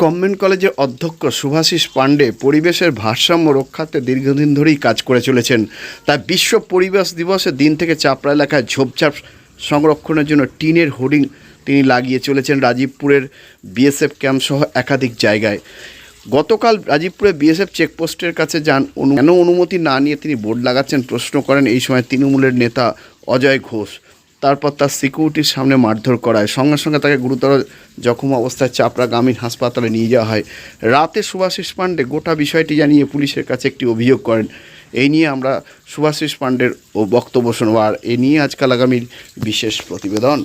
Government কলেজের অধ্যক্ষ শুভাশিস পাণ্ডে পরিবেশের ভারসাম্য রক্ষাতে দীর্ঘদিন ধরেই কাজ করে চলেছেন। তাই বিশ্ব পরিবেশ দিবসের দিন থেকে চাপড়া এলাকায় ঝোপঝাপ সংরক্ষণের জন্য টিনের হোর্ডিং তিনি লাগিয়ে চলেছেন রাজীবপুরের বিএসএফ ক্যাম্প সহ একাধিক জায়গায়। গতকাল রাজীবপুরে বিএসএফ চেকপোস্টের কাছে যান কেন অনুমতি না নিয়ে তিনি বোর্ড লাগাচ্ছেন প্রশ্ন করেন। এই সময় তৃণমূলের নেতা অজয় ঘোষ। তারপর তার সিকিউরিটির সামনে মারধর করায়। সঙ্গে সঙ্গে তাকে গুরুতর জখম অবস্থায় চাপড়া গ্রামীণ হাসপাতালে নিয়ে যাওয়া হয়। রাতে সুভাষিস পাণ্ডে গোটা বিষয়টি জানিয়ে পুলিশের কাছে একটি অভিযোগ করেন। এই নিয়ে আমরা সুভাষিস পাণ্ডের ও বক্তব্য শুনব। আর এ নিয়ে আজকাল আগামীর বিশেষ প্রতিবেদন।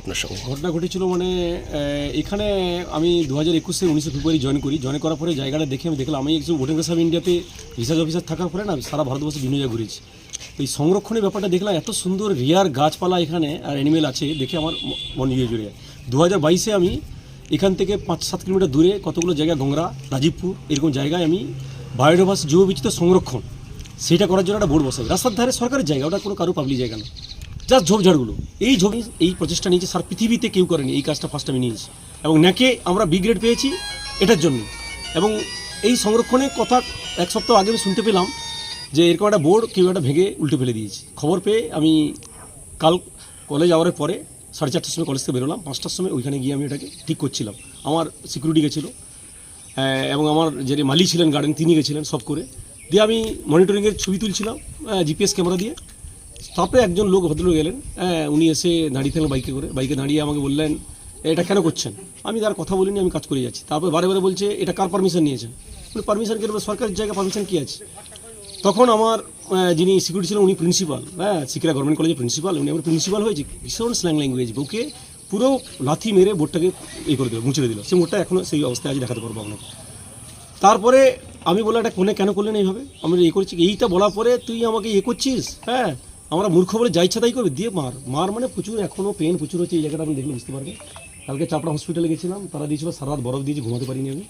আপনার সঙ্গে। ঘটনা ঘটেছিল মানে এখানে আমি দু হাজার একুশে উনিশে ফেব্রুয়ারি জয়েন করি। জয়েন করার পরে জায়গাটা দেখে আমি দেখলাম, আমি একটু ভোটিং সাব ইন্ডিয়াতে রিসার্চ অফিসার থাকার পরে না সারা ভারতবর্ষে বিভিন্ন জায়গায় ঘুরেছি এই সংরক্ষণের ব্যাপারটা দেখলাম, এত সুন্দর রিয়ার গাছপালা এখানে আর অ্যানিমেল আছে, দেখে আমার মন ইয়ে জুড়ে। দু হাজার বাইশে আমি এখান থেকে পাঁচ সাত কিলোমিটার দূরে কতগুলো জায়গা গংরা রাজীবপুর, এরকম জায়গায় আমি বায়োডাইভার্স জীববিচিত্র সংরক্ষণ, সেটা করার জন্য একটা বোর্ড বসাই। রাস্তার ধারে সরকারের জায়গা, ওটা কোনো কারও পাবলিক জায়গা না। জাস্ট ঝোপঝাড়গুলো এই ঝোপ এই প্রচেষ্টা নিয়েছে সার পৃথিবীতে কেউ করেনি এই কাজটা ফার্স্ট আমি নিয়েছি। এবং ন্যাকে আমরা বি গ্রেড পেয়েছি এটার জন্য। এবং এই সংরক্ষণের কথা এক সপ্তাহ আগে আমি শুনতে পেলাম যে এরকম একটা বোর্ড কেউ একটা ভেঙে উল্টে ফেলে দিয়েছে। খবর পেয়ে আমি কাল কলেজ যাওয়ার পরে সাড়ে চারটার সময় কলেজ থেকে বেরোলাম পাঁচটার সময় ওইখানে গিয়ে আমি এটাকে ঠিক করছিলাম। আমার সিকিউরিটি গেছিল হ্যাঁ, এবং আমার যে মালি ছিলেন গার্ডেন তিনি গেছিলেন সব করে। দিয়ে আমি মনিটরিংয়ের ছবি তুলছিলাম জিপিএস ক্যামেরা দিয়ে। তারপরে একজন লোক ভদ্রলোক এলেন হ্যাঁ, উনি এসে দাঁড়িয়ে থাকলেন বাইকে করে। বাইকে দাঁড়িয়ে আমাকে বললেন এটা কেন করছেন? আমি তার কথা বলিনি আমি কাজ করে যাচ্ছি। তারপর বারে বারে বলছে এটা কার পারমিশন নিয়েছেন? পারমিশন কেন? সরকারের জায়গায় পারমিশন কী আছে? তখন আমার যিনি সিকিউরিটি ছিলেন উনি প্রিন্সিপাল হ্যাঁ সিকিরা গভর্নমেন্ট কলেজের প্রিন্সিপাল উনি আমার প্রিন্সিপাল হয়েছে। ভীষণ স্ল্যাং ল্যাঙ্গুয়েজ ওকে পুরো লাথি মেরে বোর্ডটাকে এই করে দিল মুছে দিল। সেই বোর্ডটা এখনও সেই অবস্থায় আজ দেখাতে পারব আপনাকে। তারপরে আমি বললাম এটা কোনে কেন করলেন এইভাবে? আমি এ করছি। এইটা বলার পরে তুই আমাকে ইয়ে করছিস? হ্যাঁ আমরা মূর্খ বলে যা ইচ্ছা তাই করবে। দিয়ে মার। মার মানে প্রচুর এখনও পেন প্রচুর হচ্ছে এই জায়গাটা, আপনি দেখলে বুঝতে পারবেন। কালকে চাপড়া হসপিটালে গেছিলাম, তারা দিয়েছিল সারা রাত বরফ দিয়েছি, ঘুমাতে পারিনি আমি।